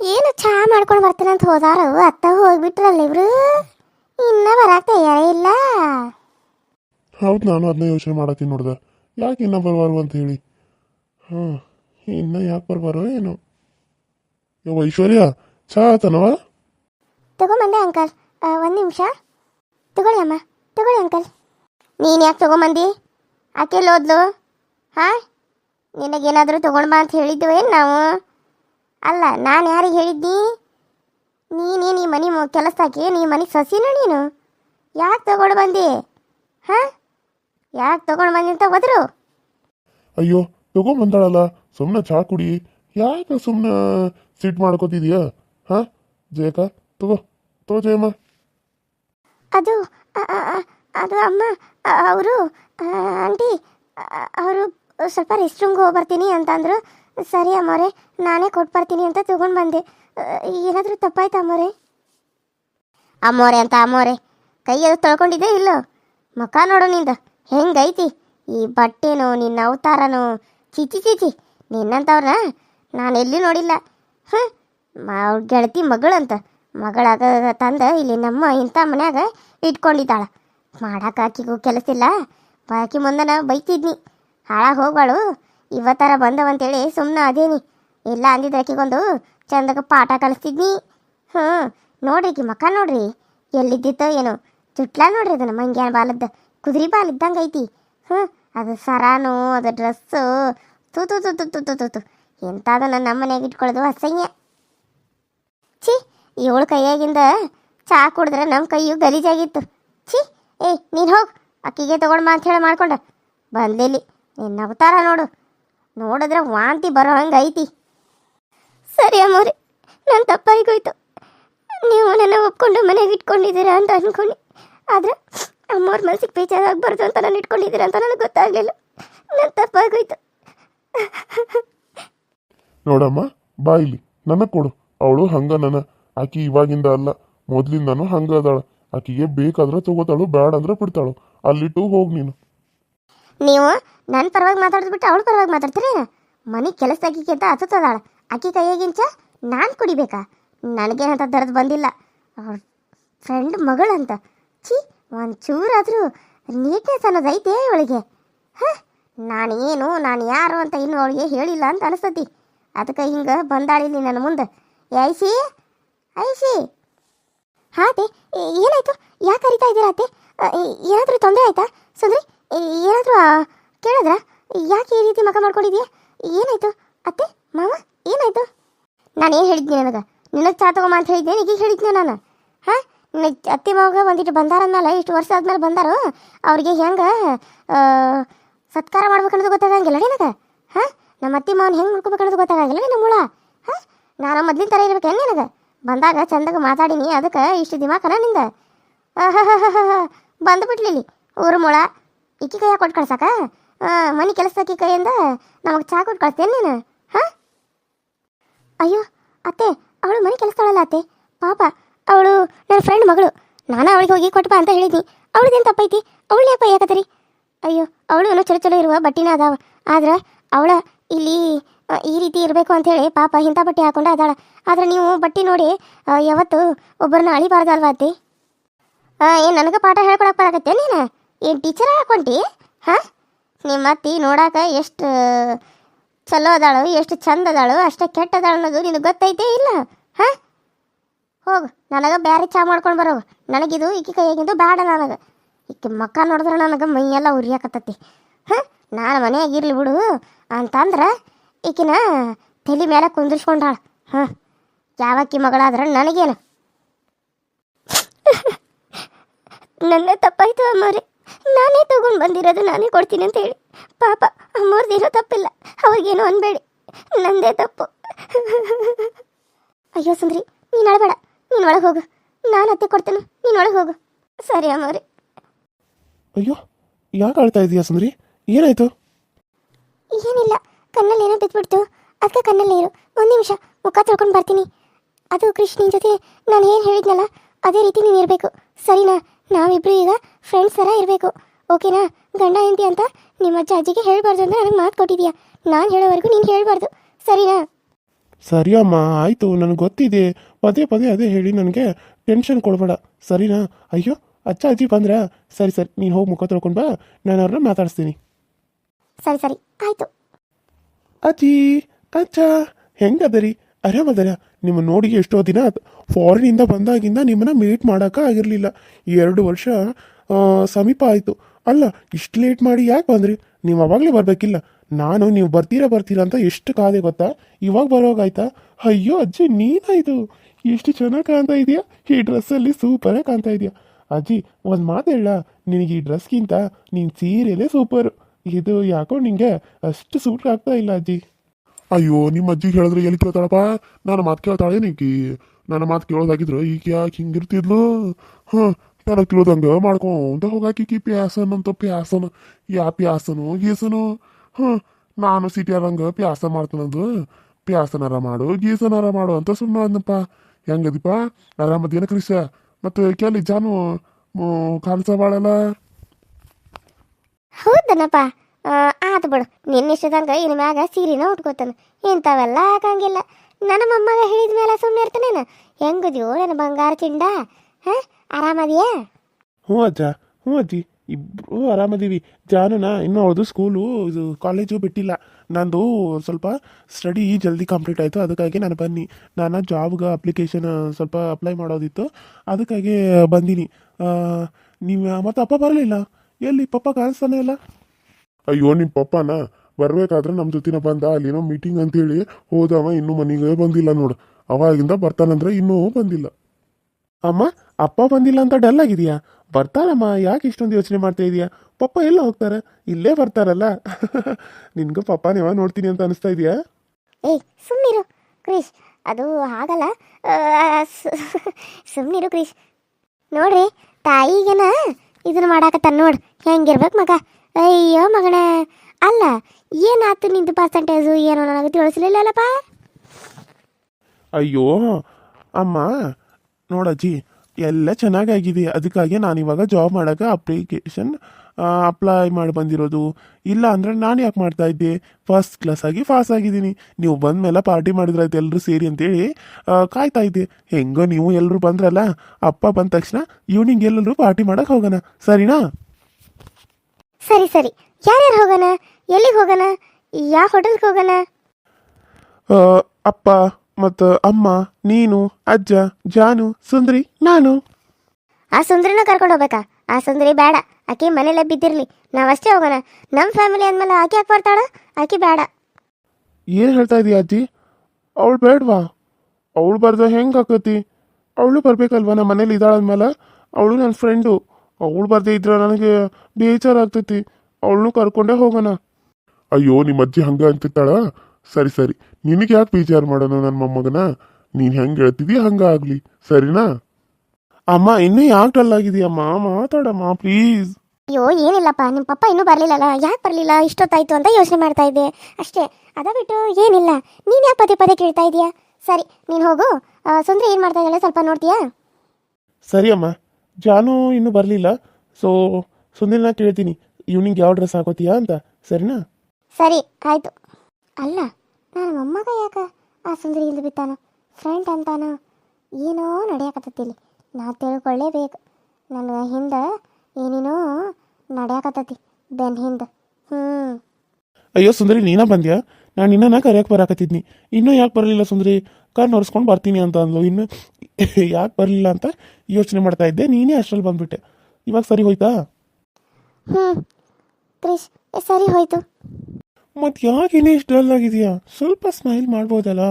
ಏನು ಚಹಾ ಮಾಡ್ಕೊಂಡು ಬರ್ತೀನಿ ಅಂತ ಹೋದಾರ ಅತ್ತ ಹೋಗ್ಬಿಟ್ರಲ್ಲ ಇವ್ರು. ಇನ್ನ ಬರಕ್ಕೆ ತಯಾರೇ ಇಲ್ಲ. ಹೌದು ನಾನು ಅದನ್ನ ಯೋಚನೆ ಮಾಡತ್ತೀನಿ ನೋಡ್ದೆ. ಯಾಕೆ ಇನ್ನೂ ಬರಬಾರು ಅಂತ ಹೇಳಿ? ಹಾಂ ಇನ್ನೂ ಯಾಕೆ ಬರಬಾರೋ ಏನು? ಯವ್ವ ಐಶ್ವರ್ಯ ಚಾ ಆತನವ ತಗೊಂಬಂದೆ ಅಂಕಲ್. ಒಂದು ನಿಮಿಷ. ತಗೊಳ್ಳಿ ಅಮ್ಮ. ತಗೊಳ್ಳಿ ಅಂಕಲ್. ನೀನು ಯಾಕೆ ತಗೊಂಬಂದಿ? ಆಕೆ ಓದ್ಲು? ಹಾಂ? ನಿನಗೇನಾದರೂ ತಗೊಂಡ್ಬಾ ಅಂತ ಹೇಳಿದ್ವು ಏನು ನಾವು. ಅಲ್ಲ ನಾನು ಯಾರಿಗೆ ಹೇಳಿದ್ದಿ? ನೀನೇ ನೀ ಮನೆ ಕೆಲಸಕ್ಕೆ ನೀ ಮನೆ ಸಸಿನ ನೀನು? ಯಾಕೆ ತಗೊಂಡು ಬಂದಿ? ಹಾಂ? ಯಾಕೆ ತಗೊಂಡು ಬಂದಿ ಅಂತ ಹೋದ್ರು ಅಯ್ಯೋ ತಗೊಂಬಂದಾಳಲ್ಲ ಸುಮ್ಮನೆ ಚಹಾ ಕುಡಿ. ಯಾಕೆ ಸುಮ್ಮನೆ ಸಿಟ್ ಮಾಡ್ಕೋತಿದೀಯಾ? ಹಾ? ಜಯಕ ತಗೋ ತಗೋ ಜಯಮ್ಮ. ಅದು ಅದು ಅಮ್ಮ ಅವರು ಆಂಟಿ ಅವರು ಸ್ವಲ್ಪ ರೆಸ್ಟ್ ರೂಮ್ಗೆ ಹೋಗಿ ಬರ್ತೀನಿ ಅಂತಂದ್ರು. ಸರಿ ಅಮ್ಮೋರೆ, ನಾನೇ ಕೊಟ್ಟು ಬರ್ತೀನಿ ಅಂತ ತಗೊಂಡು ಬಂದೆ. ಏನಾದರೂ ತಪ್ಪಾಯ್ತಾ ಅಮ್ಮೋರೆ? ಅಮ್ಮೋರೆ ಅಂತ ಅಮ್ಮೋರೆ, ಕೈ ಅದು ತೊಳ್ಕೊಂಡಿದ್ದೆ ಇಲ್ಲೋ? ಮುಖ ನೋಡು ನಿಂದ, ಹೆಂಗೈತಿ? ಈ ಬಟ್ಟೆನೋ, ನಿನ್ನ ಅವತಾರನೋ, ಚಿಚಿ ಚಿಚಿ ನಿನ್ನಂತವ್ರನ್ನ ನಾನು ಎಲ್ಲಿ ನೋಡಿಲ್ಲ. ಹಾಂ ಅವ್ರ ಗೆಳತಿ ಮಗಳಂತ, ಮಗಳಾಗ ತಂದ ಇಲ್ಲಿ ನಮ್ಮ ಇಂಥ ಮನ್ಯಾಗ ಇಟ್ಕೊಂಡಿದ್ದಾಳ. ಮಾಡಕ್ಕೆ ಆಕಿಗೂ ಕೆಲಸ ಇಲ್ಲ. ಬಾಕಿ ಮುಂದನ ಬೈತಿದ್ನಿ. ಹಾಳಾಗಿ ಹೋಗ್ಬಾಳು ಇವತ್ತರ ಬಂದವಂತೇಳಿ ಸುಮ್ಮನೆ ಅದೇನಿ. ಇಲ್ಲ ಅಂದಿದ್ದಕ್ಕಿಗೊಂದು ಚಂದಕ್ಕೆ ಪಾಠ ಕಲಿಸ್ತಿದ್ನಿ. ಹ್ಞೂ ನೋಡ್ರಿಕಿ ಮಕ್ಕ ನೋಡ್ರಿ. ಎಲ್ಲಿದ್ದಿತ್ತ ಏನೋ. ಚುಟ್ಲ ನೋಡ್ರಿ ಅದನ್ನು ಮಂಗ್ಯಾನ ಬಾಲದ್ದು. ಕುದುರೆ ಬಾಲ್ ಇದ್ದಂಗೆ ಐತಿ. ಹ್ಞೂ, ಅದು ಸರಾನು, ಅದು ಡ್ರೆಸ್ಸು. ತು ತು ತು ತು ತು ತೂ ಎಂಥದ್ದು ನನ್ನ ಮನೆಯಾಗ ಇಟ್ಕೊಳ್ಳೋದು ಅಸಹ್ಯ. ಛೀ ಏಳು ಕೈಯಾಗಿಂದ ಚಹಾ ಕುಡಿದ್ರೆ ನಮ್ಮ ಕೈಯು ಗಲೀಜಾಗಿತ್ತು. ಛೀ ಏಯ್ ನೀನು ಹೋಗು. ಅಕ್ಕಿಗೆ ತೊಗೊಂಡು ಮಾ ಅಂತ ಹೇಳಿ ಮಾಡ್ಕೊಂಡ. ಬಂದಿಲ್ಲಿ, ನಿನ್ನ ಅವತಾರ ನೋಡು. ನೋಡಿದ್ರೆ ವಾಂತಿ ಬರೋ ಹಂಗೆ ಐತಿ. ಸರಿ ಅಮ್ಮವ್ರೆ ನಾನು ತಪ್ಪಾಗೋಯ್ತು ನೀವು ನನ್ನ ಒಪ್ಕೊಂಡು ಮನೆಗೆ ಇಟ್ಕೊಂಡಿದ್ದೀರಾ ಅಂತ ಅನ್ಕೊಂಡು. ಆದರೆ ಅಮ್ಮವ್ರ ಮನಸ್ಸಿಗೆ ಬೇಜಾರಾಗಬಾರ್ದು ಅಂತ ನಾನು ಇಟ್ಕೊಂಡಿದ್ದೀರಾ ಅಂತ ನನಗೆ ಗೊತ್ತಾಗಲಿಲ್ಲ. ನನ್ನ ತಪ್ಪಾಗೋಯ್ತು ನೋಡಮ್ಮ ಬಾ ಇಲ್ಲಿ. ನನಗೆ ಕೊಡು. ಅವಳು ಹಂಗ ನನ್ನ ಆಕಿ ಇವಾಗಿಂದ ಅಲ್ಲ. ಮೊದ್ಲಿಂದನೂ ಹಂಗ ಅದಾಳ. ಆಕಿಗೆ ಬೇಕಾದ್ರೆ ತಗೋತಾಳು ಬೇಡ ಅಂದ್ರೆ ಬಿಡ್ತಾಳು. ಅಲ್ಲಿಟ್ಟು ಹೋಗಿ ನೀನು. ನೀವು ನನ್ನ ಪರವಾಗಿ ಮಾತಾಡ್ಬಿಟ್ಟು ಅವಳು ಪರವಾಗಿ ಮಾತಾಡ್ತೀರಿ? ಮನೆ ಕೆಲಸದಾಗಿಗೆ ಅಂತ ಹತ್ತದಾಳ ಆಕಿ ಕೈಯಾಗಿಂಚ ನಾನು ಕುಡಿಬೇಕಾ? ನನಗೇನಂತ ದರದ್ ಬಂದಿಲ್ಲ. ಫ್ರೆಂಡ್ ಮಗಳಂತ. ಛೀ, ಒಂಚೂರಾದರೂ ನೀಟ್ನೆಸ್ ಅನ್ನೋದು ಐತೆ ಇವಳಿಗೆ. ಹಾಂ, ನಾನೇನು, ನಾನು ಯಾರು ಅಂತ ಇನ್ನು ಅವಳಿಗೆ ಹೇಳಿಲ್ಲ ಅಂತ ಅನಿಸ್ತತಿ ಅದಕ್ಕೆ ಹಿಂಗೆ ಬಂದಾಳಿಲಿ ನನ್ನ ಮುಂದೆ. ಐಸಿ ಐಸಿ ಹಾತೆ ಏನಾಯ್ತು? ಯಾಕೆ ಕರಿತಾ ಇದ್ದೀರಾ ಅತ್ತೆ? ಏನಾದರೂ ತೊಂದರೆ ಆಯ್ತಾ? ಸುಂದ್ರಿ ಏನಾದರೂ ಯಾಕೆ ಈ ರೀತಿ ಮಕ ಮಾಡ್ಕೊಂಡಿದ್ಯಾ? ಏನಾಯ್ತು? ಅತ್ತೆ, ಮಾವ, ಏನಾಯ್ತು? ನಾನು ಏನು ಹೇಳಿದ್ನಿ ನನಗೆ? ನಿನಗೆ ಚಾ ತಗೊಂಬ ಅಂತ ಹೇಳಿದ್ದೆ ಈಗ ಹೇಳಿದ್ನಿ ನಾನು? ಹಾಂ? ನಿನ್ನ ಅತ್ತೆ ಮಾವಾಗ ಒಂದಿಟ್ಟು ಬಂದಾರನ್ನಲ್ಲ ಇಷ್ಟು ವರ್ಷ ಆದ್ಮೇಲೆ ಬಂದಾರು. ಅವ್ರಿಗೆ ಹೆಂಗೆ ಸತ್ಕಾರ ಮಾಡ್ಬೇಕನ್ನೋದು ಗೊತ್ತಾಗಂಗಿಲ್ಲ ನಿನಗೆ? ಹಾಂ? ನಮ್ಮ ಅತ್ತೆ ಮಾವನ ಹೆಂಗೆ ನೋಡ್ಕೋಬೇಕನ್ನೋದು ಗೊತ್ತಾಗಂಗಿಲ್ಲ ನಿನ್ನ ಮೂಳ? ಹಾಂ? ನಾನು ಮೊದ್ಲಿನ ಥರ ಇರ್ಬೇಕೇನು ನಿನಗೆ? ಬಂದಾಗ ಚಂದಾಗ ಮಾತಾಡಿನಿ, ಅದಕ್ಕೆ ಇಷ್ಟು ದಿಮಾಕನ ನಿಂದ? ಬಂದುಬಿಟ್ಲಿಲ್ಲಿ ಊರು ಮುಳ. ಇಕ್ಕಿ ಕೈಯಾಗ ಕೊಟ್ಟು ಕಳ್ಸಾಕ? ಮನೆ ಕೆಲಸಕ್ಕೆ ಕೈಯಿಂದ ನಮಗೆ ಚಹಾ ಕೊಟ್ಟು ನೀನು? ಹಾಂ? ಅಯ್ಯೋ, ಅತ್ತೆ, ಅವಳು ಮನೆ ಕೆಲಸದವಳಲ್ಲ ಅತ್ತೆ. ಪಾಪ, ಅವಳು ನನ್ನ ಫ್ರೆಂಡ್ ಮಗಳು. ನಾನು ಅವಳಿಗೆ ಹೋಗಿ ಕೊಟ್ಟಪ್ಪ ಅಂತ ಹೇಳಿದ್ನಿ. ಅವಳದೇನು ತಪ್ಪೈತಿ ಅವಳು ಯಾಕೆ ಯಾಕತ್ತರಿ? ಅಯ್ಯೋ, ಅವಳು ಚಲೋ ಚಲೋ ಇರುವ ಬಟ್ಟಿನ ಅದಾವ. ಆದ್ರೆ ಅವಳ ಇಲ್ಲಿ ಈ ರೀತಿ ಇರಬೇಕು ಅಂತೇಳಿ ಪಾಪ ಇಂಥ ಬಟ್ಟೆ ಹಾಕೊಂಡು ಅದಾಳ. ಆದ್ರೆ ನೀವು ಬಟ್ಟೆ ನೋಡಿ ಯಾವತ್ತು ಒಬ್ಬರನ್ನ ಅಳಿಬಾರ್ದಲ್ವಾ ಅತ್ತೆ? ಏನು ನನಗೆ ಪಾಠ ಹೇಳ್ಕೊಡಕ್ಕೆ ಬರಕತ್ತೆ ನೀನು? ಏನು ಟೀಚರ್ ಹಾಕೊಂಡಿ ಹಾಂ? ನಿಮ್ಮ ಅತ್ತಿ ನೋಡಾಕ ಎಷ್ಟು ಚಲೋ ಅದಾಳು, ಎಷ್ಟು ಚಂದ ಅದಾಳು, ಅಷ್ಟೇ ಕೆಟ್ಟ ಅದಾಳು ಅನ್ನೋದು ನಿನಗೆ ಗೊತ್ತೈತೆ ಇಲ್ಲ? ಹಾಂ? ಹೋಗು, ನನಗೆ ಬ್ಯಾರೆ ಚಾ ಮಾಡ್ಕೊಂಡು ಬರೋ ನನಗಿದು ಈಕಿ ಕೈಯಾಗಿಂದು ಬೇಡ ನನಗೆ. ಈಕೆ ಮಕ್ಕ ನೋಡಿದ್ರೆ ನನಗೆ ಮೈಯೆಲ್ಲ ಉರಿಯಾಕತ್ತತಿ. ಹಾಂ? ನಾನು ಮನೆಯಾಗಿರ್ಲಿ ಬಿಡು ಅಂತಂದ್ರೆ ಈಕಿನ ತಲೆ ಮೇಲೆ ಕುಂದಿರ್ಸ್ಕೊಂಡಾಳು. ಹಾಂ? ಯಾವಕ್ಕಿ ಮಗಳಾದ್ರೆ ನನಗೇನು? ನನ್ನ ತಪ್ಪಾಯ್ತು ಅಮ್ಮವ್ರೆ ನಾನೇ ತಗೊಂಡು ಬಂದಿರೋದು ನಾನೇ ಕೊಡ್ತೀನಿ ಅಂತ ಹೇಳಿ. ಪಾಪ ಅಮ್ಮವ್ರದ್ದೇನೋ ತಪ್ಪಿಲ್ಲ. ಅವ್ರಿಗೇನು ಅನ್ಬೇಡಿ. ನಂದೇ ತಪ್ಪು. ಅಯ್ಯೋ ಸುಂದ್ರಿ ನೀನು ಅಳಬೇಡ. ನೀನು ಒಳಗೆ ಹೋಗು. ನಾನು ಅತ್ತೆ ಕೊಡ್ತೇನೆ. ನೀನು ಒಳಗೆ ಹೋಗು. ಸರಿ ಅಮ್ಮವ್ರಿ. ಅಯ್ಯೋ ಯಾಕೆ ಅಳ್ತಾ ಇದೀಯಾ ಸುಂದ್ರಿ? ಏನಾಯ್ತು? ಏನಿಲ್ಲ ಕಣ್ಣಲ್ಲಿ ಏನೋ ಬಿದ್ದುಬಿಡ್ತು ಅದಕ್ಕೆ ಕಣ್ಣಲ್ಲಿ ನೀರು ಒಂದು ನಿಮಿಷ ಮುಖ ತೊಳ್ಕೊಂಡು ಬರ್ತೀನಿ. ಅದು ಕೃಷ್ಣನ್ ಜೊತೆ ನಾನು ಏನು ಹೇಳಿದ್ನಲ್ಲ ಅದೇ ರೀತಿ ನೀನು ಇರಬೇಕು. ಸರಿನಾ? ನಾವಿಬ್ರು ಈಗ ಫ್ರೆಂಡ್ಸ್ ಥರ ಇರಬೇಕು. ಓಕೆನಾ ಗಂಡ ಹೆಂಡತಿ ಅಂತ ನಿಮ್ಮ ಅಜ್ಜ ಅಜ್ಜಿಗೆ ಹೇಳಬಾರ್ದು ಅಂತ ನನಗೆ ಮಾತು ಕೊಟ್ಟಿದ್ಯಾ. ನಾನು ಹೇಳೋವರೆಗೂ ನೀನು ಹೇಳಬಾರ್ದು. ಸರಿನಾ? ಸರಿ ಅಮ್ಮ ಆಯಿತು. ನನಗೆ ಗೊತ್ತಿದೆ. ಪದೇ ಪದೇ ಅದೇ ಹೇಳಿ ನನಗೆ ಟೆನ್ಷನ್ ಕೊಡಬೇಡ. ಸರಿನಾ? ಅಯ್ಯೋ ಅಜ್ಜ ಅಜ್ಜಿ ಬಂದ್ರ? ಸರಿ ಸರಿ. ನೀನು ಹೋಗಿ ಮುಖ ತೊಳ್ಕೊಂಡು ಬಾ. ನಾನು ಅವ್ರನ್ನ ಮಾತಾಡಿಸ್ತೀನಿ. ಸರಿ ಸರಿ. ಆಯಿತು. ಅಜ್ಜಿ ಅಜ್ಜ ಹೆಂಗದರಿ? ಆರಾಮದರ ನಿಮ್ಮ ನೋಡಿ ಎಷ್ಟೋ ದಿನ ಫಾರಿನಿಂದ ಬಂದಾಗಿಂದ ನಿಮ್ಮನ್ನ ಮೀಟ್ ಮಾಡೋಕೆ ಆಗಿರಲಿಲ್ಲ. ಎರಡು ವರ್ಷ ಸಮೀಪ ಆಯಿತು. ಅಲ್ಲ, ಇಷ್ಟು ಲೇಟ್ ಮಾಡಿ ಯಾಕೆ ಬಂದ್ರಿ? ನೀವು ಅವಾಗಲೇ ಬರಬೇಕಿಲ್ಲ. ನಾನು, ನೀವು ಬರ್ತೀರಾ ಬರ್ತೀರಾ ಅಂತ ಎಷ್ಟು ಕಾದೆ ಗೊತ್ತಾ? ಇವಾಗ ಬರೋಗಾಯ್ತಾ? ಅಯ್ಯೋ ಅಜ್ಜಿ, ನೀನಾಯ್ತು. ಎಷ್ಟು ಚೆನ್ನಾಗಿ ಕಾಣ್ತಾ ಇದೆಯಾ? ಈ ಡ್ರೆಸ್ಸಲ್ಲಿ ಸೂಪರಾಗಿ ಕಾಣ್ತಾ ಇದೆಯಾ? ಅಜ್ಜಿ, ಒಂದು ಮಾತು ಹೇಳ. ನಿನಗೆ ಈ ಡ್ರೆಸ್ಗಿಂತ ನೀನು ಸೀರೆಯಲ್ಲೇ ಸೂಪರು ಇದು ಯಾಕೋ ನಿಂಗೆ ಅಷ್ಟು ಸೂಟ್ ಆಗ್ತಾ ಇಲ್ಲ ಅಜ್ಜಿ. ಅಯ್ಯೋ ನಿಮ್ಮ ಅಜ್ಜಿ ಹೇಳಿದ್ರೆ ಎಲ್ಲಿ ಕೇಳ್ತಾಳಪ್ಪ? ನಾನು ಮಾತು ಕೇಳ್ತಾಳೆ ನೀಕಿ ನನ್ನ ಮಾತು ಕೇಳೋದಾಗಿದ್ರು ಈಗ ಯಾಕೆ ಹಿಂಗಿರ್ತಿದ್ಲು ಹಾಂ ನನಗೆ ತಿಳಿದಂಗೆ ಮಾಡ್ಕೊಂತ ಹೋಗಾಕಿ ಪ್ಯಾಸನ್ ಅಂತ ಪ್ಯಾಸನ್. ಯಾ ಪ್ಯಾಸನು, ಗೀಸನು? ಹಾಂ, ನಾನು ಸಿಟಿ ಅರಂಗ ಪ್ಯಾಸ ಮಾಡ್ತಾನಂದು. ಪ್ಯಾಸನಾರ ಮಾಡು, ಗೀಸನಾರ ಮಾಡು ಅಂತ ಸುಮ್ಮನೆ ಅಂದಪ್ಪ ಹೆಂಗದಿಪ್ಪ? ಆರಾಮದೇನ ಕ್ರಿಶ ಮತ್ತು ಕೇಳಿ ಜಾನು ಕಾಲ್ಸ ಬಾಳಲ್ಲ ಹೌದನಪ್ಪ. ಆತು ಬಿಡು. ನಿನ್ನಿಷ್ಟದಂಗ ಇನ್ ಮ್ಯಾಗ ಸೀರೆನ ಉಟ್ಕೋತಾನ. ಇಂಥವೆಲ್ಲ ಆಗಂಗಿಲ್ಲ. ನನ್ನ ಮೊಮ್ಮಗ ಹೇಳಿದ ಮೇಲೆ ಸುಮ್ಮನೆ ಇರ್ತಾನೇನು ಹೆಂಗದ್ಯೋ ನನ್ನ ಬಂಗಾರ ಚಿಂಡ? ಹಾಂ? ಆರಾಮದಿಯಾ? ಹ್ಞೂ ಅಜ್ಜ, ಹ್ಞೂ ಅಜ್ಜಿ. ಇಬ್ಬರು ಆರಾಮದೀವಿ. ಜಾನುನ ಇನ್ನೂ ಅವಳದು ಸ್ಕೂಲು ಇದು ಕಾಲೇಜು ಬಿಟ್ಟಿಲ್ಲ. ನಂದು ಸ್ವಲ್ಪ ಸ್ಟಡಿ ಜಲ್ದಿ ಕಂಪ್ಲೀಟ್ ಆಯಿತು. ಅದಕ್ಕಾಗಿ ನಾನು ಬನ್ನಿ. ನಾನು ಜಾಬ್ಗೆ ಅಪ್ಲಿಕೇಶನ್ ಸ್ವಲ್ಪ ಅಪ್ಲೈ ಮಾಡೋದಿತ್ತು. ಅದಕ್ಕಾಗಿ ಬಂದೀನಿ. ನೀವು, ಮತ್ತು ಅಪ್ಪ ಬರಲಿಲ್ಲ? ಎಲ್ಲಿ? ಪಪ್ಪ ಕಾಣಿಸ್ತಾನೆ ಇಲ್ಲ? ಅಯ್ಯೋ ನಿಮ್ಮ ಪಪ್ಪನ. ಬರಬೇಕಾದ್ರೆ ನಮ್ಮ ಜೊತಿನ ಬಂದ. ಅಲ್ಲೇನೋ ಮೀಟಿಂಗ್ ಅಂತೇಳಿ ಹೋದವ, ಇನ್ನೂ ಮನೆಗೆ ಬಂದಿಲ್ಲ ನೋಡು. ಅವಾಗಿಂದ ಬರ್ತಾನಂದ್ರೆ ಇನ್ನೂ ಬಂದಿಲ್ಲ. ಅಮ್ಮ, ಅಪ್ಪ ಬಂದಿಲ್ಲ ಅಂತ ಡಲ್ ಆಗಿದೆಯಾ? ಬರ್ತಾರಮ್ಮ ಯಾಕೆ ಇಷ್ಟೊಂದು ಯೋಚನೆ ಮಾಡ್ತಾ ಇದೀಯಾ? ಪಪ್ಪ ಎಲ್ಲ ಹೋಗ್ತಾರೆ. ಇಲ್ಲೇ ಬರ್ತಾರಲ್ಲ. ನಿನ್ಗೂ ಪಪ್ಪ ನೀವ ನೋಡ್ತೀನಿ ಅಂತ ಅನಿಸ್ತಾ ಇದೆಯಾ? ಏಯ್ ಸುಮ್ಮನಿರು ಕ್ರಿಶ್, ಅದು ಹಾಗಲ್ಲ. ಸುಮ್ಮನಿರು ಕ್ರಿಶ್. ನೋಡ್ರಿ, ತಾಯಿಗೆನ ಇದನ್ನ ಮಾಡಾಕತ್ತ ನೋಡ್. ಹೆಂಗಿರ್ಬೇಕು ಮಗ. ಅಯ್ಯೋ ಮಗಣ ಅಲ್ಲ ಏನಾತು ನಿಂದು ಪರ್ಸೆಂಟೇಜು ಏನೋ ನನಗೆ ತಿಳಿಸ್ಲಿಲ್ಲಲ್ಲಪ್ಪ. ಅಯ್ಯೋ, ಅಮ್ಮ ನೋಡಜ್ಜಿ ಎಲ್ಲ ಚೆನ್ನಾಗಾಗಿದೆ. ಅದಕ್ಕಾಗಿ ನಾನು ಇವಾಗ ಜಾಬ್ ಮಾಡೋಕೆ ಅಪ್ಲಿಕೇಶನ್ ಅಪ್ಲೈ ಮಾಡಿ ಬಂದಿರೋದು. ಇಲ್ಲ ಅಂದರೆ ನಾನು ಯಾಕೆ ಮಾಡ್ತಾ ಇದ್ದೆ? ಫಸ್ಟ್ ಕ್ಲಾಸ್ ಆಗಿ ಪಾಸ್ ಆಗಿದ್ದೀನಿ. ನೀವು ಬಂದ ಮೇಲೆ ಪಾರ್ಟಿ ಮಾಡಿದ್ರಾಯ್ತು ಎಲ್ಲರೂ ಸೇರಿ ಅಂತೇಳಿ ಕಾಯ್ತಾ ಇದ್ದೆ. ಹೆಂಗೋ ನೀವು ಎಲ್ಲರೂ ಬಂದ್ರಲ್ಲ, ಅಪ್ಪ ಬಂದ ತಕ್ಷಣ ಈವ್ನಿಂಗ್ ಎಲ್ಲರೂ ಪಾರ್ಟಿ ಮಾಡೋಕೆ ಹೋಗೋಣ. ಸರಿನಾ? ಸರಿ ಸರಿ. ಯಾರ್ಯಾರು ಹೋಗೋಣ? ಎಲ್ಲಿಗೆ ಹೋಗೋಣ? ಯಾವ ಹೋಟೆಲ್ಗೆ ಹೋಗೋಣ? ಅಪ್ಪ ಮತ್ತು ಅಮ್ಮ ನೀನು ಅಜ್ಜ ಜಾನು ಸುಂದ್ರಿ ನಾನು. ಆ ಸುಂದರಿನ ಕರ್ಕೊಂಡು ಹೋಗ್ಬೇಕಾ? ಆ ಸುಂದರಿ ಬೇಡ. ಆಕೆ ಮನೆಯಲ್ಲೇ ಬಿದ್ದಿರಲಿ. ನಾವಷ್ಟೇ ಹೋಗೋಣ. ನಮ್ಮ ಫ್ಯಾಮಿಲಿ ಅಂದಮೇಲೆ ಆಕೆ ಯಾಕೆ ಬರ್ತಾಳ ಆಕೆ ಬೇಡ. ಏನು ಹೇಳ್ತಾ ಇದೀಯ ಅಜ್ಜಿ? ಅವಳು ಬೇಡವಾ? ಅವಳು ಬರ್ದ ಹೆಂಗೆ ಆಕತಿ? ಅವಳು ಬರಬೇಕಲ್ವ? ನಮ್ಮ ಮನೇಲಿ ಇದ್ದಾಳಂದ್ಮೇಲೆ ಅವಳು ನನ್ನ ಫ್ರೆಂಡು ಅವಳು ಬರ್ದೇ ಇದ್ರೆ ನನಗೆ ಬೇಜಾರಾಗ್ತೈತಿ. ಅವಳನ್ನು ಕರ್ಕೊಂಡೇ ಹೋಗೋಣ. ಅಯ್ಯೋ ನಿಮ್ಮ ಅಜ್ಜಿ ಹಂಗ ಅಂತಿರ್ತಾಳ? ಸರಿ ಸರಿ. ನಿನಗೆ ಯಾಕೆ ಬೇಜಾರು ಮಾಡೋಣ ನನ್ನ ಮೊಮ್ಮಗನ? ನೀನು ಹೆಂಗೆ ಹೇಳ್ತಿದ್ದಿ ಹಂಗ ಆಗಲಿ. ಸರಿನಾ? ಅಮ್ಮ ಇನ್ನೂ ಯಾಕೆ ಡಲ್ ಆಗಿದೆಯಮ್ಮ? ಮಾತಾಡಮ್ಮ ಪ್ಲೀಸ್. ಅಯ್ಯೋ ಏನಿಲ್ಲಪ್ಪ. ನಿಮ್ಮ ಪಪ್ಪ ಇನ್ನೂ ಬರಲಿಲ್ಲಲ್ಲ. ಯಾಕೆ ಬರಲಿಲ್ಲ? ಇಷ್ಟೊತ್ತಾಯ್ತು ಅಂತ ಯೋಚನೆ ಮಾಡ್ತಾ ಇದ್ದೆ. ಅಷ್ಟೇ. ಅದ ಬಿಟ್ಟು ಏನಿಲ್ಲ. ನೀನು ಯಾಕೆ ಪದೇ ಪದೇ ಕೇಳ್ತಾ ಇದೀಯಾ? ಸರಿ ನೀನು ಹೋಗು. ಸುಂದ್ರಿ ಏನು ಮಾಡ್ತಾ ಇದ್ದಾಳೆ? ಸ್ವಲ್ಪ ನೋಡ್ತೀಯಾ? ಸರಿ ಅಮ್ಮ. ಜಾನು ಇನ್ನೂ ಬರಲಿಲ್ಲ. ಸೊ ಸುಂದಿರನ ಕೇಳ್ತೀನಿ ಇವ್ನಿಂಗ್ ಯಾವ ಡ್ರೆಸ್ ಹಾಕೋತೀಯಾ ಅಂತ ಸರಿನಾ? ಸರಿ ಆಯ್ತು. ಅಲ್ಲ ನಾನು ಮೊಮ್ಮಗ ಯಾಕ ಆ ಸುಂದರಿ ಇಲ್ಲಿ ಬಿತ್ತಾನ ಫ್ರೆಂಡ್ ಅಂತಾನ? ಏನೋ ನಡೆಯಕತ್ತೈತಿ ನಾ ತಿಳ್ಕೊಳ್ಳೇಬೇಕು ನನ್ನ ಹಿಂದೆ ಏನೇನೋ ನಡೆಯಕತ್ತೈತಿ ಬೆನ್ ಹಿಂದೆ. ಹ್ಞೂ ಅಯ್ಯೋ ಸುಂದರಿ ನೀನ ಬಂದ್ಯಾ? ನಾನು ಇನ್ನೂ ಕರೆಯಕ್ಕೆ ಬರಾಕತ್ತಿದ್ನಿ? ಇನ್ನೂ ಯಾಕೆ ಬರಲಿಲ್ಲ ಸುಂದ್ರಿ? ಕಾರ್ ನೋಡ್ಸ್ಕೊಂಡು ಬರ್ತೀನಿ ಅಂತ ಅಂದ್ಲು. ಇನ್ನು ಯಾಕೆ ಬರಲಿಲ್ಲ ಅಂತ ಯೋಚನೆ ಮಾಡ್ತಾ ಇದ್ದೆ. ನೀನೇ ಅಷ್ಟರಲ್ಲಿ ಬಂದ್ಬಿಟ್ಟೆ. ಇವಾಗ ಸರಿ ಹೋಯ್ತಾ? ಹ್ಞೂ ಕ್ರಿಶ್ ಸರಿ ಹೋಯ್ತು. ಮತ್ತೆ ಯಾಕೆ ಇನ್ನೇ ಇಷ್ಟು ಡಲ್ ಆಗಿದೆಯಾ? ಸ್ವಲ್ಪ ಸ್ಮೈಲ್ ಮಾಡ್ಬೋದಲ್ಲ?